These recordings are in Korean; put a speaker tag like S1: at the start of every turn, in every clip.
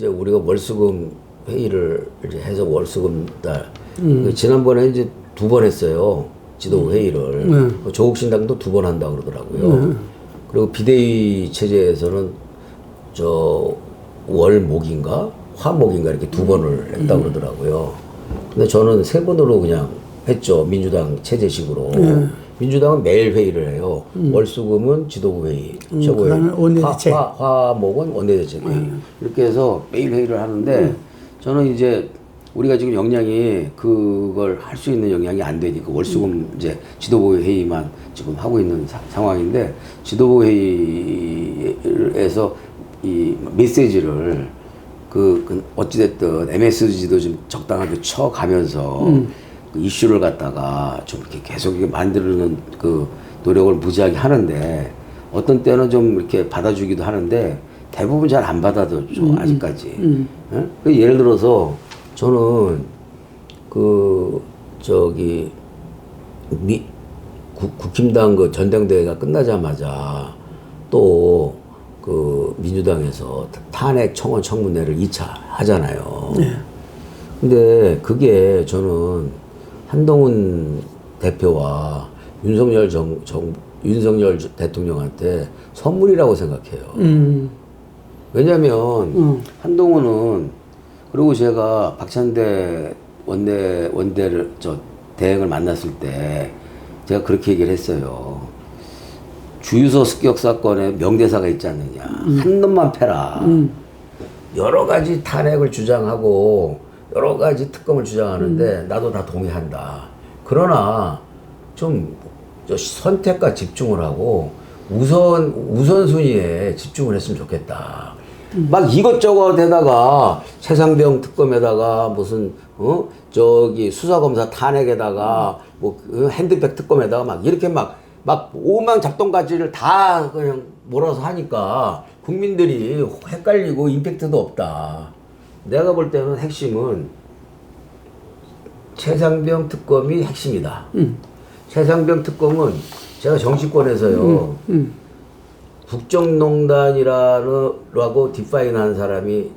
S1: 이제 우리가 월수금 회의를 이제 해서 월수금 달. 그 지난번에 이제 두 번 했어요 지도 회의를. 그 조국 신당도 두 번 한다 그러더라고요. 그리고 비대위 체제에서는 저 월목인가 화목인가 이렇게 두 번을 했다 고 그러더라고요. 근데 저는 세 번으로 그냥 했죠 민주당 체제식으로. 민주당은 매일 회의를 해요. 월수금은 지도부 회의, 최고회
S2: 그다음에 원내대책.
S1: 화, 화, 화 목은 원내대책 회의. 이렇게 해서 매일 회의를 하는데 저는 이제 우리가 지금 역량이 그걸 할 수 있는 역량이 안 되니까 월수금 이제 지도부 회의만 지금 하고 있는 사- 상황인데 지도부 회의에서 이 메시지를 그, 그 어찌됐든 MSG도 좀 적당하게 쳐가면서 그 이슈를 갖다가 좀 이렇게 계속 이렇게 만드는 그 노력을 무지하게 하는데 어떤 때는 좀 이렇게 받아주기도 하는데 대부분 잘 안 받아들죠 아직까지. 예? 그 예를 들어서 저는 그 저기 미 국, 국힘당 그 전당대회가 끝나자마자 또 그 민주당에서 탄핵 청원 청문회를 2차 하잖아요. 근데 그게 저는 한동훈 대표와 윤석열 정, 정 윤석열 대통령한테 선물이라고 생각해요.
S2: 음,
S1: 왜냐면 한동훈은 그리고 제가 박찬대 원내 원대를 저 대행을 만났을 때 제가 그렇게 얘기를 했어요. 주유소 습격 사건에 명대사가 있지 않느냐. 한 놈만 패라. 여러 가지 탄핵을 주장하고 여러 가지 특검을 주장하는데 나도 다 동의한다. 그러나 좀저 선택과 집중을 하고 우선 우선순위에 집중을 했으면 좋겠다. 막 이것저것 에다가 최상병 특검에다가 무슨 어 저기 수사검사 탄핵에다가 뭐그 핸드백 특검에다가 막 이렇게 막 막 오만 잡동가지를 다 그냥 몰아서 하니까 국민들이 헷갈리고 임팩트도 없다. 내가 볼 때는 핵심은 최상병 특검이 핵심이다. 최상병 특검은 제가 정치권에서요. 국정농단이라고 디파인한 사람이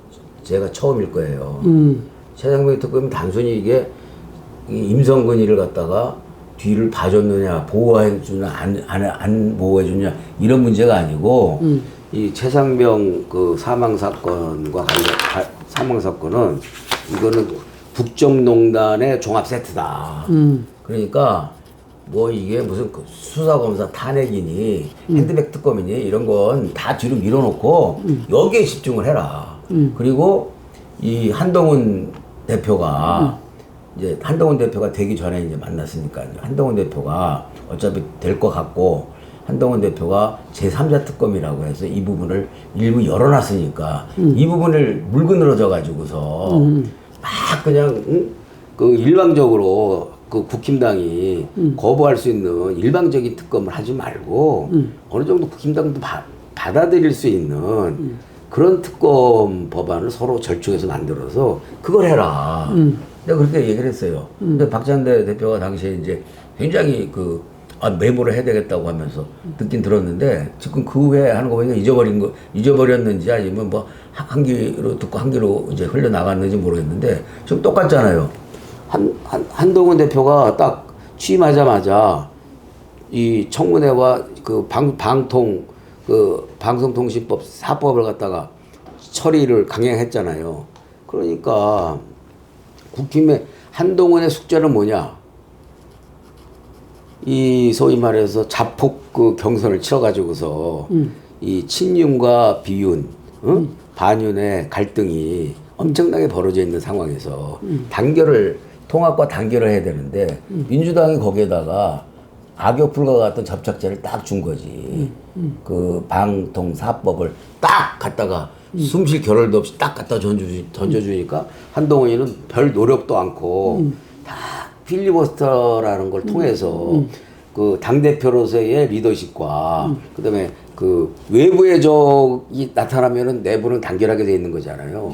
S1: 제가 처음일 거예요.
S2: 음,
S1: 최상병 특검이 단순히 이게 이 임성근이를 갖다가 뒤를 봐줬느냐 보호해주냐 안, 안, 안 보호해주냐 이런 문제가 아니고 이 최상병 그 사망 사건과 관련 가- 사망 사건은 이거는 국정농단의 종합 세트다.
S2: 음,
S1: 그러니까 뭐 이게 무슨 그 수사검사 탄핵이니 핸드백 특검이니 이런 건 다 뒤로 밀어놓고 여기에 집중을 해라. 그리고 이 한동훈 대표가 이제 한동훈 대표가 되기 전에 이제 만났으니까 한동훈 대표가 어차피 될 것 같고 한동훈 대표가 제3자 특검이라고 해서 이 부분을 일부 열어놨으니까 이 부분을 물고 늘어져 가지고서 막 그냥 응? 그 일방적으로 그 국힘당이 거부할 수 있는 일방적인 특검을 하지 말고 어느 정도 국힘당도 바, 받아들일 수 있는 그런 특검 법안을 서로 절충해서 만들어서 그걸 해라. 내가 그렇게 얘기를 했어요. 근데 박찬대 대표가 당시에 이제 굉장히 그 아, 메모를 해야 되겠다고 하면서 듣긴 들었는데 지금 그 후에 하는 거 보니까 잊어버린 거 잊어버렸는지 아니면 뭐 한- 한 귀로 듣고 한 귀로 이제 흘려 나갔는지 모르겠는데 지금 똑같잖아요. 한, 한 한동훈 대표가 딱 취임하자마자 이 청문회와 그 방, 방통 그 방송통신법 사법을 갖다가 처리를 강행했잖아요. 그러니까 국힘의 한동훈의 숙제는 뭐냐? 이 소위 말해서 자폭 그 경선을 치러가지고서 이 친윤과 비윤, 어? 반윤의 갈등이 엄청나게 벌어져 있는 상황에서 단결을 통합과 단결을 해야 되는데 민주당이 거기에다가 악역 불과 같은 접착제를 딱 준 거지. 그 방통사법을 딱 갖다가 숨쉴 겨를도 없이 딱 갖다 던져주, 던져주니까 한동훈이는 별 노력도 않고 다 필리버스터라는 걸 통해서 그 당 대표로서의 리더십과 그다음에 그 외부의 적이 나타나면은 내부는 단결하게 돼 있는 거잖아요.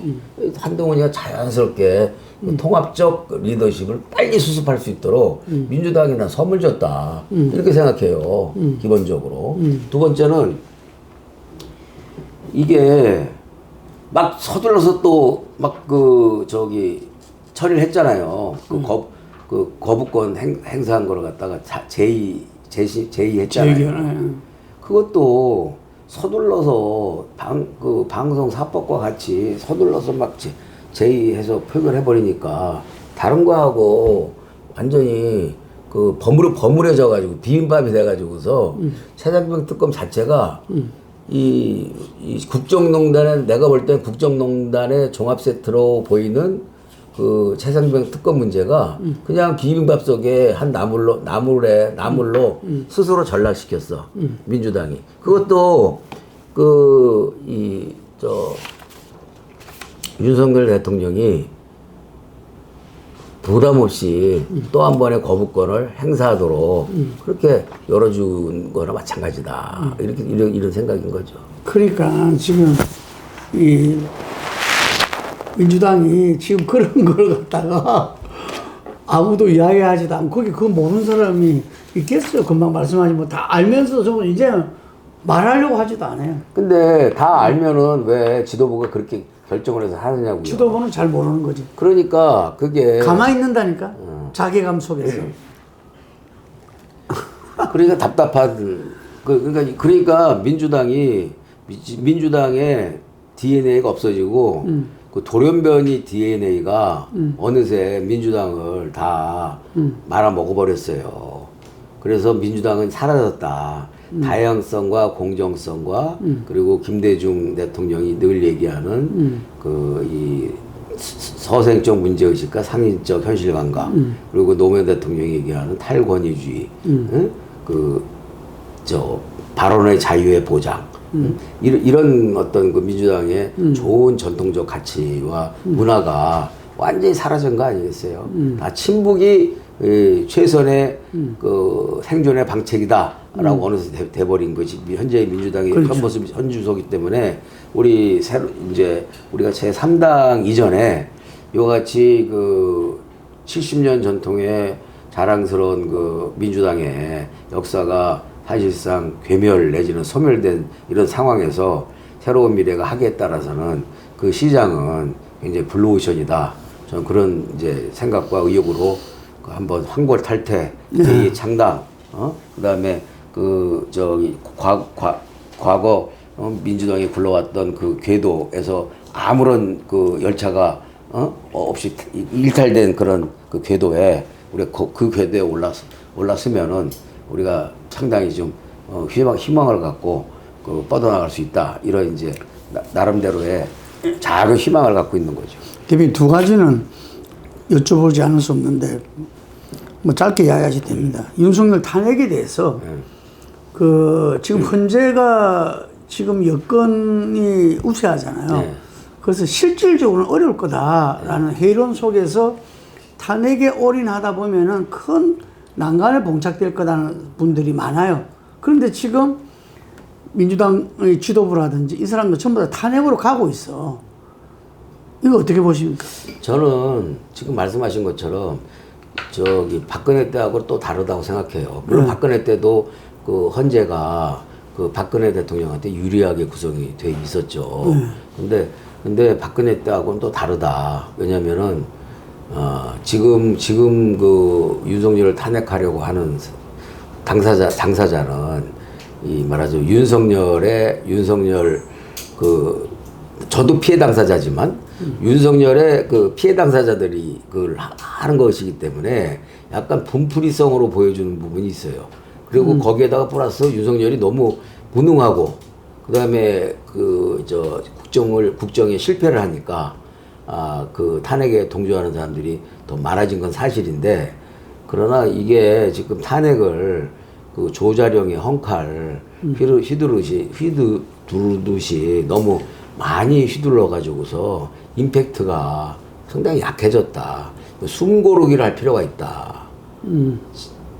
S1: 한동훈이가 자연스럽게 그 통합적 리더십을 빨리 수습할 수 있도록 민주당이나 선물 줬다. 이렇게 생각해요. 기본적으로. 두 번째는 이게 막 서둘러서 또 막 그 저기 처리를 했잖아요. 그 거, 그 거부권 행, 행사한 거를 갖다가 자, 제의 제시 제의했잖아요.
S2: 제기하나요?
S1: 그것도 서둘러서 방, 그 방송 사법과 같이 서둘러서 막 제, 제의해서 표결해 버리니까 다른 거하고 완전히 그 버무려 버무려져 가지고 비빔밥이 돼 가지고서 최장병 특검 자체가 이, 이 국정농단에 내가 볼 땐 국정농단의 종합 세트로 보이는 그 최상병 특검 문제가 그냥 비빔밥 속에 한 나물로 나물에 나물로 스스로 전락시켰어 민주당이. 그것도 그 이 저 윤석열 대통령이 부담 없이 또한 번의 거부권을 행사하도록 그렇게 열어준 거나 마찬가지다. 이렇게 이런, 이런 생각인 거죠.
S2: 그러니까 지금 이 민주당이 지금 그런 걸 갖다가 아무도 이야기하지도 않고 거기 그거 모르는 사람이 있겠어요. 금방 말씀하신 뭐다 알면서 좀 이제 말하려고 하지도 않아요.
S1: 근데 다 알면은 왜 지도부가 그렇게 결정을 해서 하느냐고요.
S2: 지도부는 잘 모르는 거지.
S1: 그러니까 그게
S2: 가만히 있는다니까. 자괴감 속에서.
S1: 그러니까 답답한 그 그러니까 그러니까 민주당이 미- 민주당의 DNA가 없어지고 그 돌연변이 DNA가 어느새 민주당을 다 말아 먹어버렸어요. 그래서 민주당은 사라졌다. 다양성과 공정성과 그리고 김대중 대통령이 늘 얘기하는 그이 서생적 문제의식과 상인적 현실감각 그리고 노무현 대통령이 얘기하는 탈권위주의 응? 그저 발언의 자유의 보장 응? 이런, 이런 어떤 그 민주당의 좋은 전통적 가치와 문화가 완전히 사라진 거 아니겠어요? 다 친북이 에, 최선의 그 생존의 방책이다라고 어느새 돼, 돼버린 것이 현재 민주당의
S2: 그렇죠.
S1: 현 모습 현 주소기 때문에 우리 새로 이제 우리가 제 3당 이전에 요같이 그 70년 전통의 자랑스러운 그 민주당의 역사가 사실상 괴멸 내지는 소멸된 이런 상황에서 새로운 미래가 하기에 따라서는 그 시장은 굉장히 블루오션이다. 저는 그런 이제 생각과 의욕으로 그 한번 황골 탈퇴, 제2 창당, 어? 그 다음에 그 저기 과, 과, 과거 어? 민주당이 굴러왔던 그 궤도에서 아무런 그 열차가 어? 없이 일탈된 그런 그 궤도에 우리가 그, 그 궤도에 올랐 올랐으면은 우리가 상당히 좀 어, 희망 희망 을 갖고 그 뻗어나갈 수 있다 이런 이제 나, 나름대로의 작은 희망을 갖고 있는 거죠.
S2: 대표님 두 가지는 여쭤보지 않을 수 없는데 뭐 짧게 이야기하셔도 됩니다. 윤석열 탄핵에 대해서 그 지금 헌재가 지금 여건이 우세하잖아요.
S1: 네.
S2: 그래서 실질적으로는 어려울 거다라는 회의론 속에서 탄핵에 올인하다 보면은 큰 난관에 봉착될 거다는 분들이 많아요. 그런데 지금 민주당의 지도부라든지 이 사람들 전부 다 탄핵으로 가고 있어. 이거 어떻게 보십니까?
S1: 저는 지금 말씀하신 것처럼 저기 박근혜 때하고 또 다르다고 생각해요. 물론 박근혜 때도 그 헌재가 그 박근혜 대통령한테 유리하게 구성이 돼 있었죠. 근데 근데 박근혜 때하고는 또 다르다. 왜냐면은 어 지금 지금 그 윤석열을 탄핵하려고 하는 당사자 당사자는 이 말하자면 윤석열의 윤석열 그 저도 피해 당사자지만 윤석열의 그 피해 당사자들이 그걸 하- 하는 것이기 때문에 약간 분풀이성으로 보여주는 부분이 있어요. 그리고 거기에다가 플러스 윤석열이 너무 무능하고 그다음에 그 저 국정을 국정에 실패를 하니까 아 그 탄핵에 동조하는 사람들이 더 많아진 건 사실인데 그러나 이게 지금 탄핵을 그 조자룡의 헝칼 휘두, 휘두르시 휘두르듯이 너무 많이 휘둘러 가지고서 임팩트가 상당히 약해졌다. 숨 고르기를 할 필요가 있다.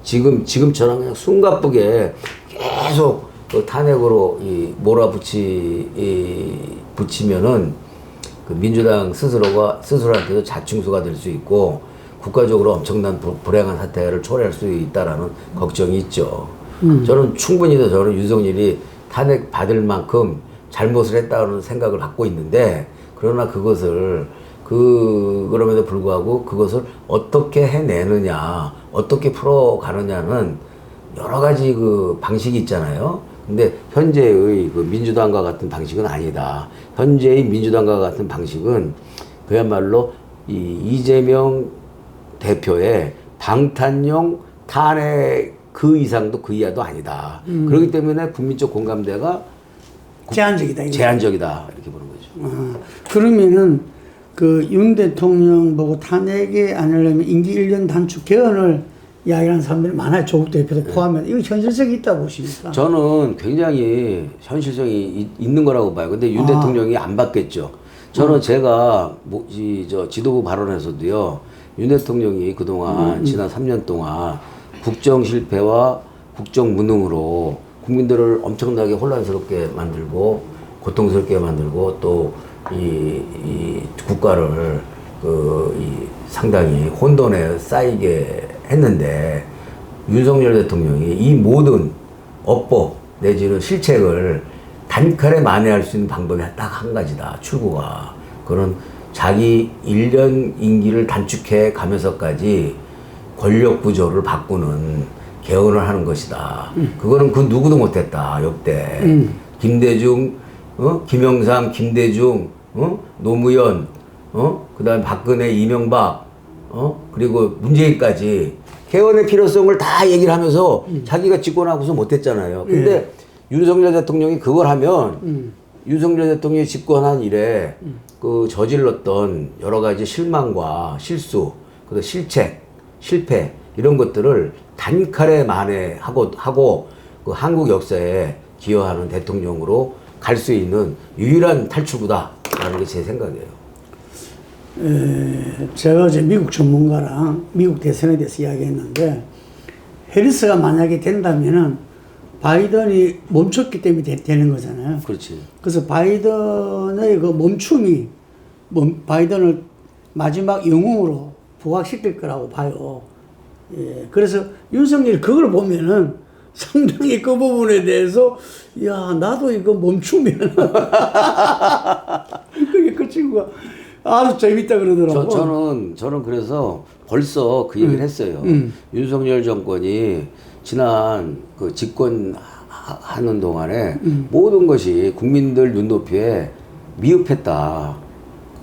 S1: 지금 지금처럼 그냥 숨가쁘게 계속 그 탄핵으로 이 몰아붙이 이 붙이면은 그 민주당 스스로가 스스로한테도 자충수가 될 수 있고 국가적으로 엄청난 불- 불행한 사태를 초래할 수 있다라는 걱정이 있죠. 저는 충분히 저는 윤석열이 탄핵 받을 만큼 잘못을 했다는 생각을 갖고 있는데 그러나 그것을 그 그럼에도 불구하고 그것을 어떻게 해내느냐, 어떻게 풀어가느냐는 여러 가지 그 방식이 있잖아요. 근데 현재의 그 민주당과 같은 방식은 아니다. 현재의 민주당과 같은 방식은 그야말로 이 이재명 대표의 방탄용 탄핵 그 이상도 그 이하도 아니다. 그렇기 때문에 국민적 공감대가
S2: 제한적이다.
S1: 제한적이다 이렇게 보는 거죠.
S2: 아, 그러면은 그 윤 대통령 보고 탄핵에 안 하려면 임기 1년 단축 개헌을 이야기하는 사람들이 많아요. 조국 대표도 포함해. 이거 현실성이 있다고 보십니까?
S1: 저는 굉장히 현실성이 이- 있는 거라고 봐요. 근데 윤
S2: 아.
S1: 대통령이 안 받겠죠. 저는 제가 뭐, 이, 저 지도부 발언에서도요. 윤 대통령이 그동안 지난 3년 동안 국정 실패와 국정 무능으로 국민들을 엄청나게 혼란스럽게 만들고 고통스럽게 만들고 또 이 이 국가를 그 이 상당히 혼돈에 쌓이게 했는데 윤석열 대통령이 이 모든 업보 내지는 실책을 단칼에 만회할 수 있는 방법이 딱 한 가지다. 출구가. 그런 자기 1년 임기를 단축해 가면서까지 권력 구조를 바꾸는 개헌을 하는 것이다. 그거는 그 누구도 못했다. 역대. 김대중, 어? 김영삼, 김대중, 어? 노무현, 어? 그 다음 박근혜, 이명박, 어? 그리고 문재인까지 개헌의 필요성을 다 얘기를 하면서 자기가 집권하고서 못했잖아요. 근데 윤석열 대통령이 그걸 하면 윤석열 대통령이 집권한 이래 그 저질렀던 여러 가지 실망과 실수, 그 실책, 실패 이런 것들을 단칼에 만회하고 하고 그 한국 역사에 기여하는 대통령으로 갈 수 있는 유일한 탈출구다라는 게 제 생각이에요.
S2: 에, 제가 어제 미국 전문가랑 미국 대선에 대해서 이야기했는데 해리스가 만약에 된다면은 바이든이 멈췄기 때문에 되, 되는 거잖아요.
S1: 그렇지.
S2: 그래서 바이든의 그 멈춤이 멈- 바이든을 마지막 영웅으로 부각시킬 거라고 봐요. 예. 그래서 윤석열이 그걸 보면은 상당히 그 부분에 대해서 야 나도 이거 멈추면 그게 그 친구가 아주 재밌다 그러더라고.
S1: 저, 저는 저는 그래서 벌써 그 얘기를 했어요. 윤석열 정권이 지난 그 집권하는 동안에 모든 것이 국민들 눈높이에 미흡했다.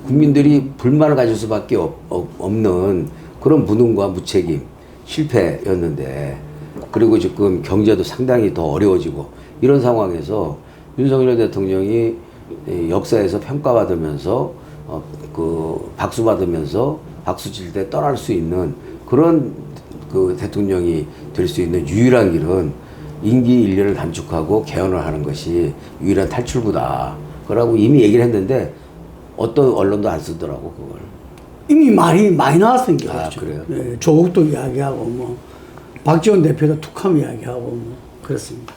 S1: 국민들이 불만을 가질 수밖에 없, 없- 없는 그런 무능과 무책임, 실패였는데 그리고 지금 경제도 상당히 더 어려워지고 이런 상황에서 윤석열 대통령이 이 역사에서 평가받으면서 어, 그 박수 받으면서 박수 칠 때 떠날 수 있는 그런 그 대통령이 될 수 있는 유일한 길은 임기 1년을 단축하고 개헌을 하는 것이 유일한 탈출구다. 그러고 이미 얘기를 했는데 어떤 언론도 안 쓰더라고 그걸.
S2: 이미 말이 많이 나왔던 게
S1: 아. 그래요?
S2: 예, 조국도 이야기하고 뭐 박지원 대표도 툭하면 이야기하고 뭐 그렇습니다.